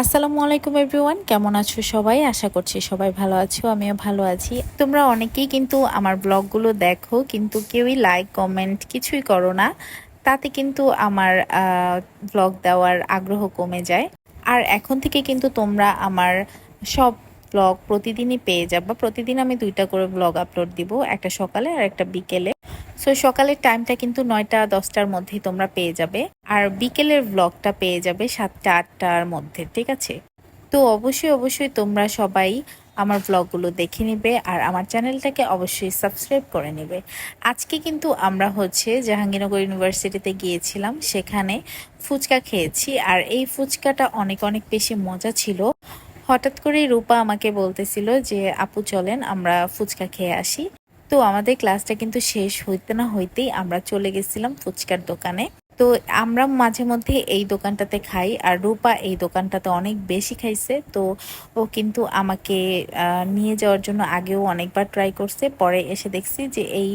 আসসালামু আলাইকুম এভরিওয়ান, কেমন আছো সবাই? আশা করছি সবাই ভালো আছো, আমিও ভালো আছি। তোমরা অনেকেই কিন্তু আমার ব্লগগুলো দেখো, কিন্তু কেউই লাইক কমেন্ট কিছুই করো না। তাতে কিন্তু আমার ব্লগ দেওয়ার আগ্রহ কমে যায়। আর এখন থেকে কিন্তু তোমরা আমার সব ব্লগ প্রতিদিনই পেয়ে যাবা। প্রতিদিন আমি দুইটা করে ব্লগ আপলোড দিব, একটা সকালে আর একটা বিকেলে। সো সকালের টাইমটা কিন্তু নয়টা, দশটার মধ্যেই তোমরা পেয়ে যাবে। আর বিকেলের ব্লগটা পেয়ে যাবে সাতটা, আটটার মধ্যে, ঠিক আছে? তো অবশ্যই অবশ্যই তোমরা সবাই আমার ব্লগগুলো দেখে নিবে আর আমার চ্যানেলটাকে অবশ্যই সাবস্ক্রাইব করে নেবে। আজকে কিন্তু আমরা হচ্ছে জাহাঙ্গীরনগর ইউনিভার্সিটিতে গিয়েছিলাম। সেখানে ফুচকা খেয়েছি আর এই ফুচকাটা অনেক অনেক বেশি মজা ছিল। হঠাৎ করেই রূপা আমাকে বলতেছিল যে, আপু চলেন, আমরা ফুচকা খেয়ে আসি। তো আমাদের ক্লাসটা কিন্তু শেষ হইতে না হইতেই আমরা চলে গেছিলাম ফুচকার দোকানে। তো আমরা মাঝে মধ্যে এই দোকানটাতে খাই আর রূপা এই দোকানটাতে অনেক বেশি খাইছে। তো ও কিন্তু আমাকে নিয়ে যাওয়ার জন্য আগেও অনেকবার ট্রাই করছে। পরে এসে দেখছি যে এই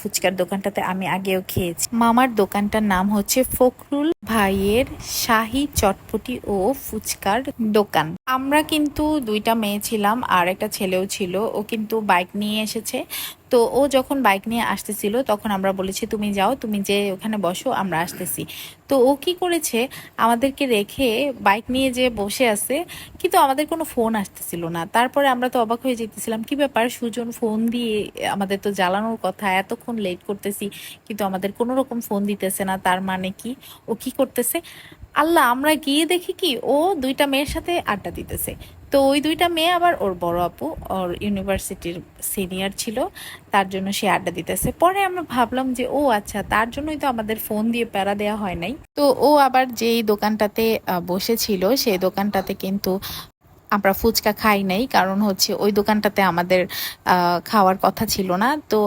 ফুচকার দোকানটাতে আমি আগেও খেয়েছি। মামার দোকানটার নাম হচ্ছে ফখরুল ভাইয়ের শাহি চটপটি ও ফুচকার দোকান। আমরা কিন্তু দুইটা মেয়ে ছিলাম আর একটা ছেলেও ছিল। ও কিন্তু বাইক নিয়ে এসেছে। তো ও যখন বাইক নিয়ে আসতেছিল, তখন আমরা বলেছি, তুমি যাও, তুমি যে ওখানে বসো, আমরা আসতেছি। তো ও কি করেছে, আমাদেরকে রেখে বাইক নিয়ে যে বসে আছে, কিন্তু আমাদের কোনো ফোন আসতেছিল না। তারপরে আমরা তো অবাক হয়ে যেতেছিলাম, কি ব্যাপার, সুজন ফোন দিয়ে আমাদের তো জ্বালানোর কথা, এতক্ষণ লেট করতেছি, কিন্তু আমাদের কোনো রকম ফোন দিতেছে না, তার মানে কি? ও কি করতেছে? আল্লাহ, আমরা গিয়ে দেখি কি, ও দুইটা মেয়ের সাথে আড্ডা দিতেছে। তো ওই দুইটা মেয়ে আবার ওর বড় আপু, ওর ইউনিভার্সিটির সিনিয়র ছিল, তার জন্য সে আড্ডা দিতেছে। পরে আমরা ভাবলাম যে, ও আচ্ছা তার জন্যই তো আমাদের ফোন দিয়ে প্যারা দেওয়া হয় নাই। তো ও আবার যেই দোকানটাতে বসেছিল, সেই দোকানটাতে কিন্তু আমরা ফুচকা খাই নাই, কারণ হচ্ছে ওই দোকানটাতে আমাদের খাওয়ার কথা ছিল না। তো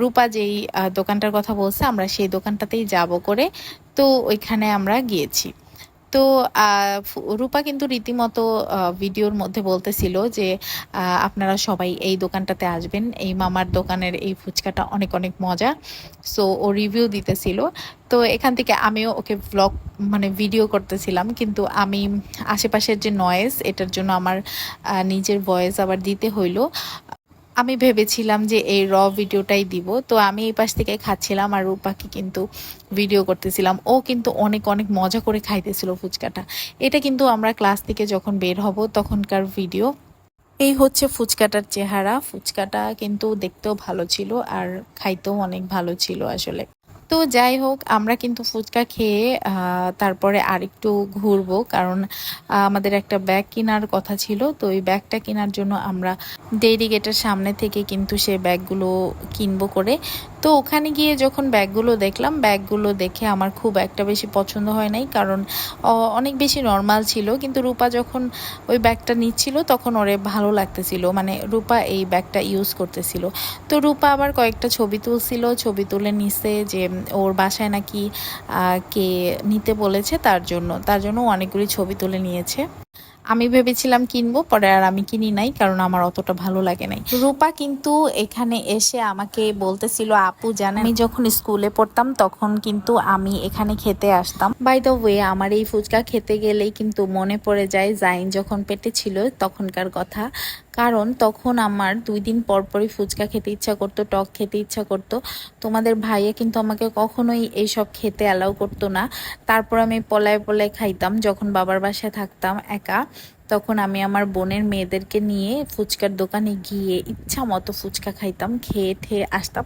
রূপা যেই দোকানটার কথা বলছে, আমরা সেই দোকানটাতেই যাব করে, তো ওইখানে আমরা গিয়েছি। তো রূপা কিন্তু রীতিমতো ভিডিওর মধ্যে বলতেছিল যে আপনারা সবাই এই দোকানটাতে আসবেন। এই মামার দোকানের এই ফুচকাটা অনেক অনেক মজা। সো, ও রিভিউ দিতেছিল। তো, এখান থেকে আমিও ওকে ব্লগ মানে ভিডিও করতেছিলাম। কিন্তু আমি আশেপাশের যে নয়েজ এটার জন্য আমার নিজের ভয়েস আবার দিতে হইল। আমি ভেবেছিলাম যে এই র ভিডিওটাই দিব। তো আমি এই পাশ থেকে খাচ্ছিলাম আর রূপাকে কিন্তু ভিডিও করতেছিলাম। ও কিন্তু অনেক অনেক মজা করে খাইতেছিল ফুচকাটা। এটা কিন্তু আমরা ক্লাস থেকে যখন বের হব তখনকার ভিডিও এই হচ্ছে ফুচকাটার চেহারা। ফুচকাটা কিন্তু দেখতেও ভালো ছিল আর খাইতেও অনেক ভালো ছিল আসলে। তো যাই হোক, আমরা কিন্তু ফুচকা খেয়ে তারপরে আরেকটু ঘুরবো। কারণ আমাদের একটা ব্যাগ কেনার কথা ছিল। তো ওই ব্যাগটা কেনার জন্য আমরা ডেইরি গেটের সামনে থেকে কিন্তু সেই ব্যাগগুলো কিনবো করে। তো ওখানে গিয়ে যখন ব্যাগগুলো দেখলাম, ব্যাগগুলো দেখে আমার খুব একটা বেশি পছন্দ হয় নাই। কারণ অনেক বেশি নর্মাল ছিল। কিন্তু রূপা যখন ওই ব্যাগটা নিচ্ছিল, তখন ওরে ভালো লাগতেছিল। মানে রূপা এই ব্যাগটা ইউজ করতেছিল। তো রূপা আবার কয়েকটা ছবি তুলছিল। ছবি তুলে নিছে যে ওর বাসায় নাকি কে নিতে বলেছে তার জন্য। তার জন্য অনেকগুলি ছবি তুলে নিয়েছে। আমি ভেবেছিলাম কিনবো, পরে আর আমি কিনি নাই, কারণ আমার অতটা ভালো লাগে নাই। রূপা কিন্তু এখানে এসে আমাকে বলতেছিল, আপু, জানেন, আমি যখন স্কুলে পড়তাম, তখন কিন্তু আমি এখানে খেতে আসতাম। বাই দ্য ওয়ে আমার এই ফুচকা খেতে গেলেই কিন্তু মনে পড়ে যায়, জাইন যখন পেটে ছিল, তখনকার কথা। কারণ তখন আমার দুই দিন পরপরই ফুচকা খেতে ইচ্ছা করতো, টক খেতে ইচ্ছা করতো। তোমাদের ভাইয়া কিন্তু আমাকে কখনোই এইসব খেতে অ্যালাউ করতো না। তারপর আমি পলায় পলায় খাইতাম, যখন বাবার বাসায় থাকতাম একা। তখন আমি আমার বোনের মেয়েদেরকে নিয়ে ফুচকার দোকানে গিয়ে ইচ্ছা মতো ফুচকা খাইতাম, খেয়ে ঠেয়ে আসতাম।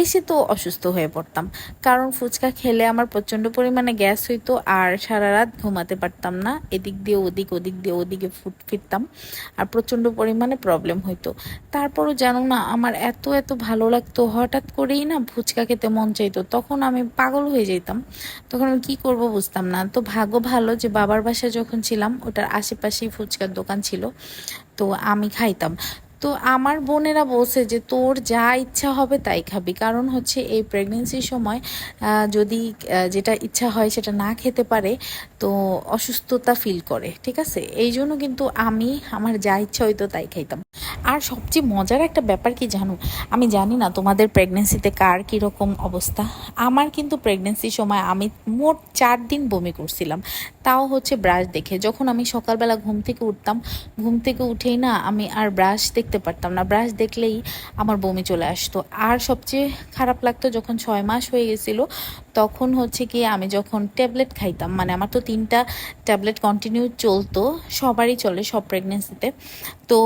এসে তো অসুস্থ হয়ে পড়তাম। কারণ ফুচকা খেলে আমার প্রচণ্ড পরিমাণে গ্যাস হইতো আর সারা রাত ঘুমাতে পারতাম না। এদিক দিয়ে ওদিক ওদিক দিয়ে ওদিকে ফুট ফিরতাম আর প্রচণ্ড পরিমাণে প্রবলেম হইতো। তারপরও জানো না, আমার এত এত ভালো লাগতো। হঠাৎ করেই না ফুচকা খেতে মন চাইতো। তখন আমি পাগল হয়ে যেতাম তখন আমি কী করব বুঝতাম না। তো ভাগ্য ভালো যে বাবার বাসায় যখন ছিলাম, ওটার আশেপাশেই ফুচকার দোকান ছিল তো আমি খাইতাম। তো আমার বোনেরা বলছে যে, তোর যা ইচ্ছা হবে তাই খাবি। কারণ হচ্ছে এই প্রেগনেন্সির সময় যদি যেটা ইচ্ছা হয় সেটা না খেতে পারে, তো অসুস্থতা ফিল করে, ঠিক আছে? এই জন্য কিন্তু আমি আমার যা ইচ্ছা হইতো তাই খাইতাম। আর সবচেয়ে মজার একটা ব্যাপার কি জানো? আমি জানি না তোমাদের প্রেগনেন্সিতে কার কীরকম অবস্থা। আমার কিন্তু প্রেগনেন্সির সময় আমি মোট চার দিন বমি করছিলাম। তাও হচ্ছে ব্রাশ দেখে। যখন আমি সকালবেলা ঘুম থেকে উঠতাম, ঘুম থেকে উঠেই না আমি আর ব্রাশ দেখতে পারতাম না। ব্রাশ দেখলেই আমার বমি চলে আসতো। আর সবচেয়ে খারাপ লাগতো যখন ছয় মাস হয়ে গেছিল, তখন হচ্ছে কি আমি যখন ট্যাবলেট খাইতাম মানে আমার তো তিনটা ট্যাবলেট কন্টিনিউ চলতো, সবারই চলে সব প্রেগনেন্সিতে তো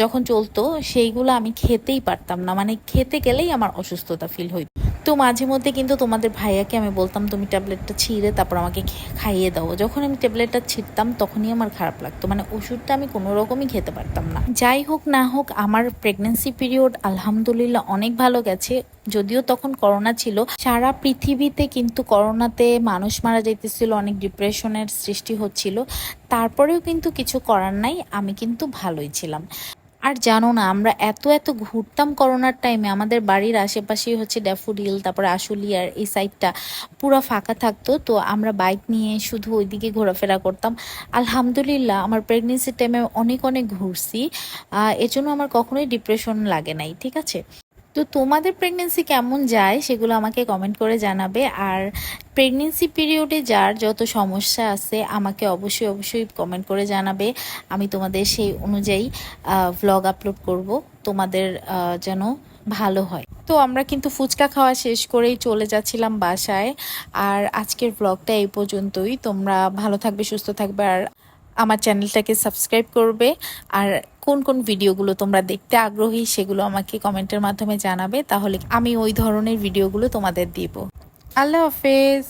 যখন চলতো, সেইগুলো আমি খেতেই পারতাম না। মানে খেতে গেলেই আমার অসুস্থতা ফিল হইতো। তো মাঝে মধ্যে কিন্তু তোমাদের ভাইয়াকে আমি বলতাম, তুমি ট্যাবলেটটা ছিঁড়ে তারপর আমাকে খাইয়ে দাও। যখন আমি ট্যাবলেটটা ছিঁড়তাম, তখনই আমার খারাপ লাগতো। মানে ওষুধটা আমি কোনো রকমই খেতে পারতাম না। যাই হোক, না হোক, আমার প্রেগনেন্সি পিরিয়ড আলহামদুলিল্লাহ অনেক ভালো গেছে। যদিও তখন করোনা ছিল। সারা পৃথিবীতে কিন্তু করোনাতে মানুষ মারা যাইতেছিল, অনেক ডিপ্রেশনের সৃষ্টি হচ্ছিল। তারপরেও কিন্তু কিছু করার নাই, আমি কিন্তু ভালোই ছিলাম। আর জানো না, আমরা এত এত ঘুরতাম করোনার টাইমে আমাদের বাড়ির আশেপাশেই হচ্ছে ড্যাফোডিল তারপরে আশুলিয়ার এই সাইডটা পুরো ফাঁকা থাকতো, তো আমরা বাইক নিয়ে শুধু ওইদিকে ঘোরাফেরা করতাম। আলহামদুলিল্লাহ, আমার প্রেগনেন্সির টাইমে অনেক অনেক ঘুরছি। এজন্য আমার কখনোই ডিপ্রেশন লাগে নাই, ঠিক আছে? তো তোমাদের প্রেগনেন্সি কেমন যায় সেগুলো আমাকে কমেন্ট করে জানাবে। আর প্রেগনেন্সি পিরিয়ডে যার যত সমস্যা আছে আমাকে অবশ্যই অবশ্যই কমেন্ট করে জানাবে। আমি তোমাদের সেই অনুযায়ী ভ্লগ আপলোড করব। তোমাদের যেন ভালো হয়। তো আমরা কিন্তু ফুচকা খাওয়া শেষ করেই চলে যাচ্ছিলাম বাসায়। আর আজকের ব্লগটা এই পর্যন্তই। তোমরা ভালো থাকবে, সুস্থ থাকবে। আর আমার চ্যানেলটাকে সাবস্ক্রাইব করবে। আর কোন কোন ভিডিওগুলো তোমরা দেখতে আগ্রহী সেগুলো আমাকে কমেন্টের মাধ্যমে জানাবে। তাহলে আমি ওই ধরনের ভিডিওগুলো তোমাদের দিব। আল্লাহ হাফেজ।